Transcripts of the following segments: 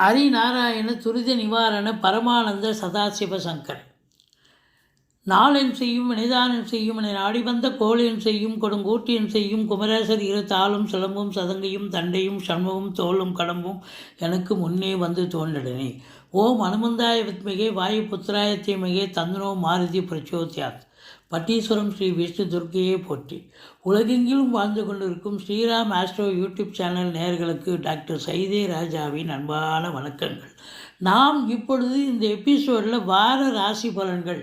ஹரிநாராயண துரித நிவாரண பரமானந்த சதாசிவ சங்கர். நாளென் செய்யும் வினைதானம் செய்யும் என நாடி வந்த கோளென் செய்யும் கொடுங்கூட்டியன் செய்யும் குமரேசர் இரு தாளும் சிலம்பும் சதங்கையும் தண்டையும் சண்முகம் தோளும் கடம்பும் எனக்கு முன்னே வந்து தோன்றினேன் ஓம் அனுமந்தாய வித்மிகை வாயு புத்திராய தீமிகே தந்தனோ மாருதி பிரச்சோத்யாத். பட்டீஸ்வரம் ஸ்ரீ விஷ்ணு துர்க்கையே போற்றி. உலகெங்கிலும் வாழ்ந்து கொண்டிருக்கும் ஸ்ரீராம் ஆஸ்ட்ரோ யூடியூப் சேனல் நேயர்களுக்கு டாக்டர் சைதே ராஜாவின் அன்பான வணக்கங்கள். நாம் இப்பொழுது இந்த எபிசோடில் வார ராசி பலன்கள்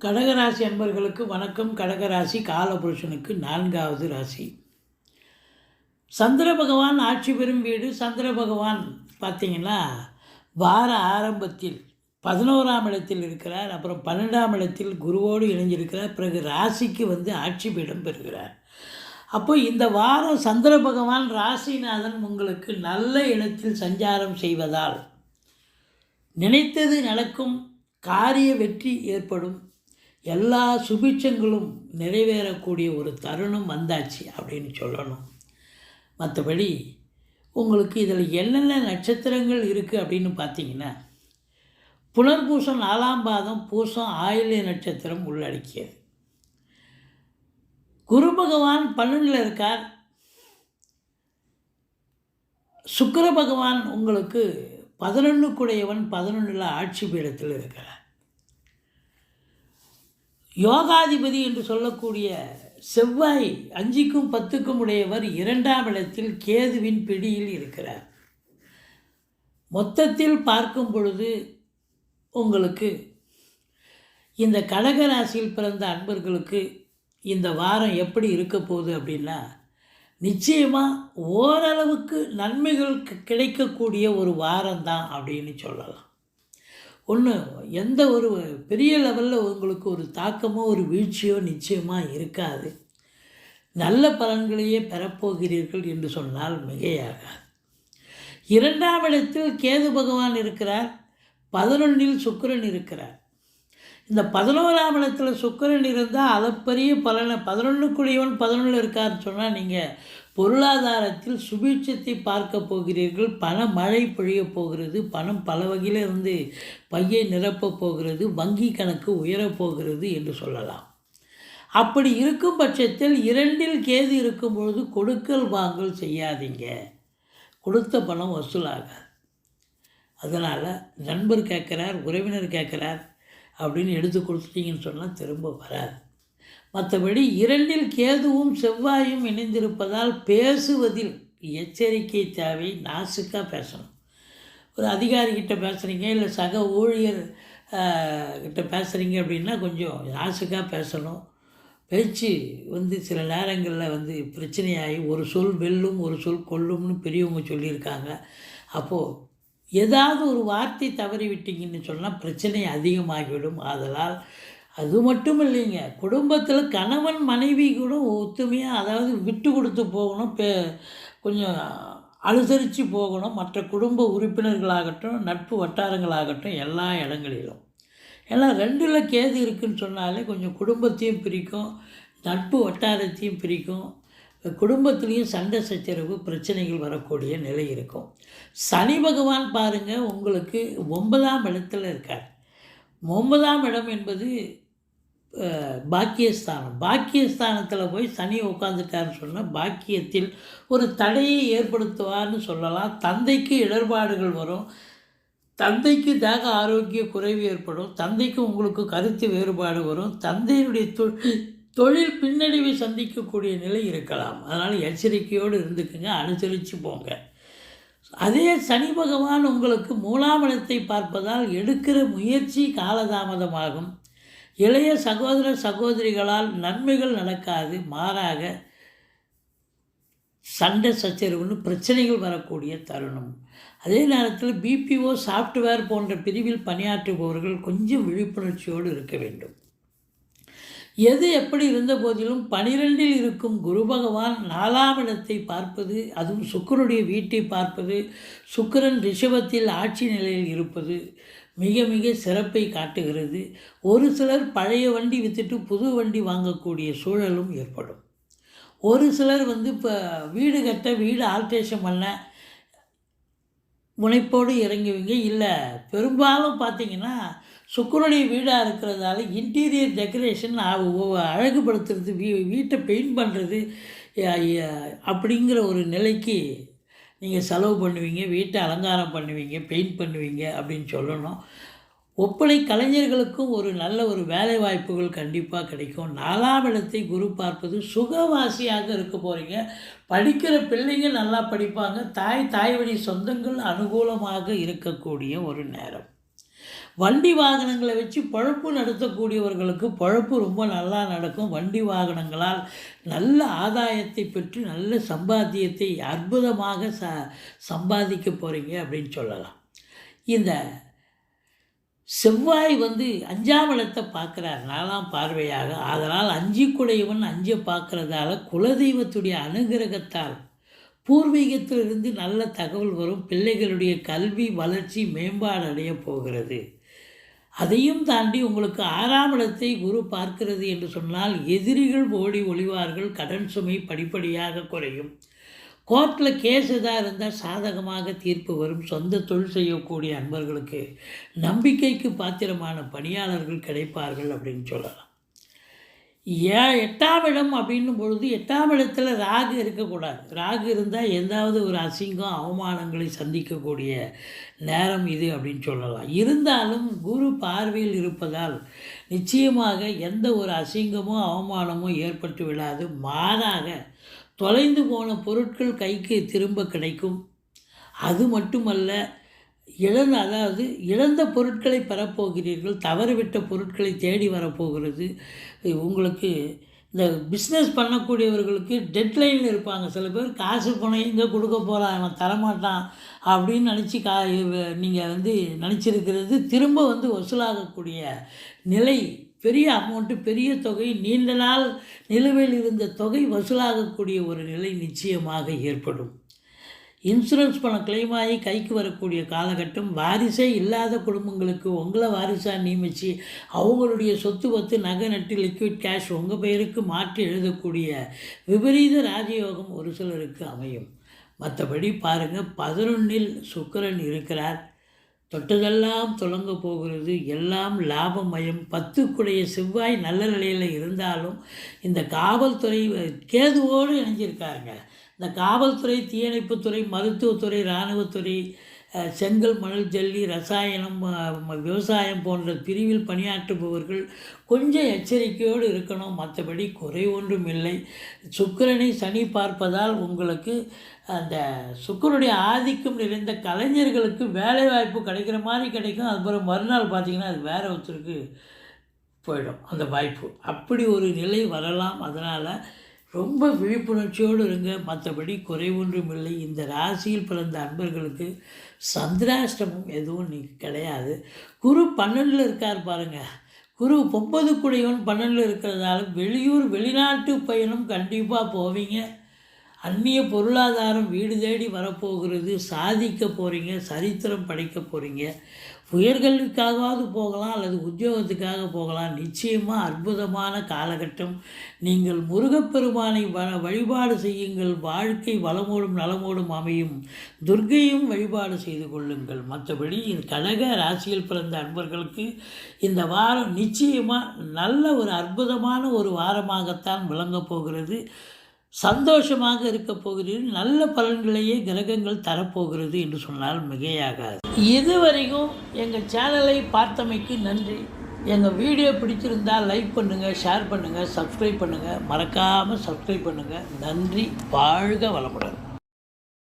கடகராசி அன்பர்களுக்கு வணக்கம். கடகராசி காலபுருஷனுக்கு நான்காவது ராசி. சந்திர பகவான் ஆட்சி பெறும் வீடு. சந்திர பகவான் பார்த்தீங்கன்னா வார ஆரம்பத்தில் பதினோராம் இடத்தில் இருக்கிறார். அப்புறம் பன்னெண்டாம் இடத்தில் குருவோடு இணைஞ்சிருக்கிறார். பிறகு ராசிக்கு வந்து ஆட்சி பீடம் பெறுகிறார். அப்போ இந்த வாரம் சந்திர பகவான் ராசிநாதன் உங்களுக்கு நல்ல இடத்தில் சஞ்சாரம் செய்வதால் நினைத்தது நடக்கும் காரிய வெற்றி ஏற்படும். எல்லா சுபிட்சங்களும் நிறைவேறக்கூடிய ஒரு தருணம் வந்தாச்சு அப்படின்னு சொல்லணும். மற்றபடி உங்களுக்கு இதில் என்னென்ன நட்சத்திரங்கள் இருக்குது அப்படின்னு பார்த்தீங்கன்னா புனர்பூசம் நாலாம் பாதம் பூசம் ஆயில்ய நட்சத்திரம் உள்ளடக்கியது. குரு பகவான் பன்னெண்டில் இருக்கார். சுக்கர பகவான் உங்களுக்கு பதினொன்றுக்குடையவன் பதினொன்றில் ஆட்சி பீடத்தில் இருக்கிறார். யோகாதிபதி என்று சொல்லக்கூடிய செவ்வாய் அஞ்சுக்கும் பத்துக்கும் உடையவர் இரண்டாம் இடத்தில் கேதுவின் பிடியில் இருக்கிறார். மொத்தத்தில் பார்க்கும் பொழுது உங்களுக்கு இந்த கடகராசியில் பிறந்த அன்பர்களுக்கு இந்த வாரம் எப்படி இருக்க போகுது அப்படின்னா நிச்சயமாக ஓரளவுக்கு நன்மைகள் கிடைக்கக்கூடிய ஒரு வாரம் தான் அப்படின்னு சொல்லலாம். ஒன்று எந்த ஒரு பெரிய லெவலில் உங்களுக்கு ஒரு தாக்கமோ ஒரு வீழ்ச்சியோ நிச்சயமாக இருக்காது. நல்ல பலன்களையே பெறப்போகிறீர்கள் என்று சொன்னால் மிகையாகாது. இரண்டாம் இடத்தில் கேது பகவான் இருக்கிறார் பதினொன்றில் சுக்கிரன் இருக்கிறார். இந்த பதினோராம் இடத்துல சுக்கிரன் இருந்தால் அளப்பரிய பலனை பதினொன்றுக்குரியவன் பதினொன்று இருக்காருன்னு சொன்னால் நீங்கள் பொருளாதாரத்தில் சுபீட்சத்தை பார்க்க போகிறீர்கள். பண மழை பொழியப் போகிறது. பணம் பல வகையில் இருந்து பையை நிரப்பப் போகிறது. வங்கி கணக்கு உயரப் போகிறது என்று சொல்லலாம். அப்படி இருக்கும் பட்சத்தில் இரண்டில் கேது இருக்கும் பொழுது கொடுக்கல் வாங்கல் செய்யாதீங்க. கொடுத்த பணம் வசூலாகாது. அதனால் நண்பர் கேட்குறார் உறவினர் கேட்குறார் அப்படின்னு எடுத்து கொடுத்துட்டீங்கன்னு சொன்னால் திரும்ப வராது. மற்றபடி இரண்டில் கேதுவும் செவ்வாயும் இணைந்திருப்பதால் பேசுவதில் எச்சரிக்கை தேவை நாசுக்காக பேசணும். ஒரு அதிகாரிகிட்ட பேசுகிறீங்க இல்லை சக ஊழியர் கிட்ட பேசுகிறீங்க அப்படின்னா கொஞ்சம் நாசுக்காக பேசணும். பேச்சு வந்து சில நேரங்களில் வந்து பிரச்சனையாகி ஒரு சொல் வெல்லும் ஒரு சொல் கொல்லும்னு பெரியவங்க சொல்லியிருக்காங்க. அப்போது ஏதாவது ஒரு வார்த்தை தவறி விட்டீங்கன்னு சொன்னால் பிரச்சனை அதிகமாகிவிடும். ஆதலால் அது மட்டும் இல்லைங்க குடும்பத்தில் கணவன் மனைவி கூட ஒத்துமையாக அதாவது விட்டு கொடுத்து போகணும் பே கொஞ்சம் அனுசரித்து போகணும். மற்ற குடும்ப உறுப்பினர்களாகட்டும் நட்பு வட்டாரங்களாகட்டும் எல்லா இடங்களிலும். ஏன்னா ரெண்டில் கேது இருக்குன்னு சொன்னாலே கொஞ்சம் குடும்பத்தையும் பிரிக்கும் நட்பு வட்டாரத்தையும் பிரிக்கும். குடும்பத்துலேயும் சண்டை சச்சரவு பிரச்சனைகள் வரக்கூடிய நிலை இருக்கும். சனி பகவான் பாருங்கள் உங்களுக்கு ஒன்பதாம் இடத்துல இருக்கார். ஒன்பதாம் இடம் என்பது பாக்கியஸ்தானம். பாக்கியஸ்தானத்தில் போய் சனி உட்காந்துட்டாருன்னு சொன்னால் பாக்கியத்தில் ஒரு தடையை ஏற்படுத்துவார்னு சொல்லலாம். தந்தைக்கு இடர்பாடுகள் வரும். தந்தைக்கு தேக ஆரோக்கிய குறைவு ஏற்படும். தந்தைக்கு உங்களுக்கு கருத்து வேறுபாடு வரும். தந்தையினுடைய தொ தொழில் பின்னடைவை சந்திக்கக்கூடிய நிலை இருக்கலாம். அதனால் எச்சரிக்கையோடு இருந்துக்குங்க. அனுசரித்து போங்க. அதே சனி பகவான் உங்களுக்கு மூலாமலத்தை பார்ப்பதால் எடுக்கிற முயற்சி காலதாமதமாகும். இளைய சகோதர சகோதரிகளால் நன்மைகள் நடக்காது மாறாக சண்டை சச்சரவுன்னு பிரச்சனைகள் வரக்கூடிய தருணம். அதே நேரத்தில் பிபிஓ சாஃப்ட்வேர் போன்ற பிரிவில் பணியாற்றுபவர்கள் கொஞ்சம் விழிப்புணர்ச்சியோடு இருக்க வேண்டும். எது எப்படி இருந்த போதிலும் பனிரெண்டில் இருக்கும் குரு பகவான் நாலாம் இடத்தை பார்ப்பது அதுவும் சுக்கரனுடைய வீட்டை பார்ப்பது சுக்கரன் ரிஷபத்தில் ஆட்சி நிலையில் இருப்பது மிக மிக சிறப்பை காட்டுகிறது. ஒரு சிலர் பழைய வண்டி விற்றுட்டு புது வண்டி வாங்கக்கூடிய சூழலும் ஏற்படும். ஒரு சிலர் வந்து இப்போ வீடு கட்ட வீடு ஆல்ட்ரேஷன் பண்ண முனைப்போடு இறங்குவீங்க. இல்லை பெரும்பாலும் பார்த்தீங்கன்னா சுக்கரனுடைய வீடாக இருக்கிறதால இன்டீரியர் டெக்கரேஷன் அழகுபடுத்துறது வீ வீட்டை பெயிண்ட் பண்ணுறது அப்படிங்கிற ஒரு நிலைக்கு நீங்கள் செலவு பண்ணுவீங்க வீட்டை அலங்காரம் பண்ணுவீங்க பெயிண்ட் பண்ணுவீங்க அப்படின்னு சொல்லணும். ஒப்பனை கலைஞர்களுக்கும் ஒரு நல்ல ஒரு வேலை வாய்ப்புகள் கண்டிப்பாக கிடைக்கும். நாலாம் இடத்தை குரு பார்ப்பது சுகவாசியாக இருக்க போகிறீங்க படிக்கிற பிள்ளைங்க நல்லா படிப்பாங்க. தாய் தாய் வழி சொந்தங்கள் அனுகூலமாக இருக்கக்கூடிய ஒரு நேரம். வண்டி வாகனங்களை வச்சு பழப்பு நடத்தக்கூடியவர்களுக்கு பழப்பு ரொம்ப நல்லா நடக்கும். வண்டி வாகனங்களால் நல்ல ஆதாயத்தை பெற்று நல்ல சம்பாத்தியத்தை அற்புதமாக ச சம்பாதிக்க போகிறீங்க அப்படின்னு சொல்லலாம். இந்த செவ்வாய் வந்து அஞ்சாம் இடத்தை பார்க்குறார். நாலாம் பார்வையாக. அதனால் அஞ்சிக்குடையவன் அஞ்சை பார்க்குறதால குலதெய்வத்துடைய அனுகிரகத்தால் பூர்வீகத்திலிருந்து நல்ல தகவல் வரும். பிள்ளைகளுடைய கல்வி வளர்ச்சி மேம்பாடு அடைய போகிறது. அதையும் தாண்டி உங்களுக்கு ஆறாம் இடத்தை குரு பார்க்கிறது என்று சொன்னால் எதிரிகள் ஓடி ஒளிவார்கள் கடன் சுமை படிப்படியாக குறையும். கோர்ட்டில் கேஸ் எதாக இருந்தால் சாதகமாக தீர்ப்பு வரும். சொந்த தொழில் செய்யக்கூடிய அன்பர்களுக்கு நம்பிக்கைக்கு பாத்திரமான பணியாளர்கள் கிடைப்பார்கள் அப்படின்னு சொல்லலாம். ஏ எட்டாம் இடம் அப்படின்னும் பொழுது எட்டாம் இடத்துல ராகு இருக்கக்கூடாது. ராகு இருந்தால் எந்தாவது ஒரு அசிங்கம் அவமானங்களை சந்திக்கக்கூடிய நேரம் இது அப்படின்னு சொல்லலாம். இருந்தாலும் குரு பார்வையில் இருப்பதால் நிச்சயமாக எந்த ஒரு அசிங்கமோ அவமானமோ ஏற்பட்டு விடாது. மாறாக தொலைந்து போன பொருட்கள் கைக்கு திரும்ப கிடைக்கும். அது மட்டுமல்ல இழந்த அதாவது இழந்த பொருட்களை பெறப்போகிறீர்கள் தவறுவிட்ட பொருட்களை தேடி வரப்போகிறது. உங்களுக்கு இந்த பிஸ்னஸ் பண்ணக்கூடியவர்களுக்கு டெட்லைனில் இருப்பாங்க. சில பேர் காசு பணம் எங்கே கொடுக்க போகிறான் அவன் தரமாட்டான் அப்படின்னு நினச்சி கா நீங்கள் வந்து நினச்சிருக்கிறது. திரும்ப வந்து வசூலாகக்கூடிய நிலை பெரிய அமௌண்ட்டு பெரிய தொகை நீண்ட நாள் நிலுவையில் இருந்த தொகை வசூலாகக்கூடிய ஒரு நிலை நிச்சயமாக ஏற்படும். இன்சூரன்ஸ் பணம் கிளைம் ஆகி கைக்கு வரக்கூடிய காலகட்டம் வாரிசே இல்லாத குடும்பங்களுக்கு உங்களை வாரிசாக நியமித்து அவங்களுடைய சொத்து பத்து நகை நட்டு லிக்விட் கேஷ் உங்கள் பெயருக்கு மாற்றி எழுதக்கூடிய விபரீத ராஜயோகம் ஒரு சிலருக்கு அமையும். மற்றபடி பாருங்கள் பதினொன்றில் சுக்கரன் இருக்கிறார். தொட்டதெல்லாம் தொடங்க போகிறது. எல்லாம் லாபமயம். பத்துக்குடைய செவ்வாய் நல்ல நிலையில் இருந்தாலும் இந்த காவல்துறை கேதுவோடு இணைஞ்சிருக்காங்க இந்த காவல்துறை தீயணைப்புத்துறை மருத்துவத்துறை இராணுவத்துறை செங்கல் மணல் ஜல்லி ரசாயனம் விவசாயம் போன்ற பிரிவில் பணியாற்றுபவர்கள் கொஞ்சம் எச்சரிக்கையோடு இருக்கணும். மற்றபடி குறை ஒன்றும் இல்லை. சுக்கரனை சனி பார்ப்பதால் உங்களுக்கு அந்த சுக்கரனுடைய ஆதிக்கம் நிறைந்த கலைஞர்களுக்கு வேலைவாய்ப்பு கிடைக்கிற மாதிரி கிடைக்கும். அதுக்கப்புறம் மறுநாள் பார்த்திங்கன்னா அது வேறு ஒருத்தருக்கு போயிடும். அந்த வாய்ப்பு. அப்படி ஒரு நிலை வரலாம். அதனால் ரொம்ப விழிப்புணர்ச்சியோடு இருங்க. மற்றபடி குறைவொன்றும் இல்லை. இந்த ராசியில் பிறந்த அன்பர்களுக்கு சந்திராஷ்டமம் எதுவும் நீங்கள் கிடையாது. குரு பன்னெண்டில் இருக்கார் பாருங்கள் குரு ஒன்பது குடையவன் பன்னெண்டில் இருக்கிறதால வெளியூர் வெளிநாட்டு பயணம் கண்டிப்பாக போவீங்க. அந்நிய பொருளாதாரம் வீடு தேடி வரப்போகிறது. சாதிக்க போகிறீங்க சரித்திரம் படைக்க போகிறீங்க உயர்கல்விக்காகவாவது போகலாம் அல்லது உத்தியோகத்துக்காக போகலாம். நிச்சயமாக அற்புதமான காலகட்டம். நீங்கள் முருகப்பெருமானை வ வழிபாடு செய்யுங்கள். வாழ்க்கை வளமோடும் நலமோடும் அமையும். துர்க்கையும் வழிபாடு செய்து கொள்ளுங்கள். மற்றபடி கடக ராசியில் பிறந்த அன்பர்களுக்கு இந்த வாரம் நிச்சயமாக நல்ல ஒரு அற்புதமான ஒரு வாரமாகத்தான் விளங்கப் போகிறது. சந்தோஷமாக இருக்க போகிறீர்கள். நல்ல பலன்களையே கிரகங்கள் தரப்போகிறது என்று சொன்னால் மிகையாகாது. இதுவரைக்கும் எங்கள் சேனலை பார்த்தமைக்கு நன்றி. எங்கள் வீடியோ பிடிச்சிருந்தால் லைக் பண்ணுங்கள் ஷேர் பண்ணுங்கள் சப்ஸ்கிரைப் பண்ணுங்கள் மறக்காமல் சப்ஸ்கிரைப் பண்ணுங்கள் நன்றி வாழ்க வளமுடன்.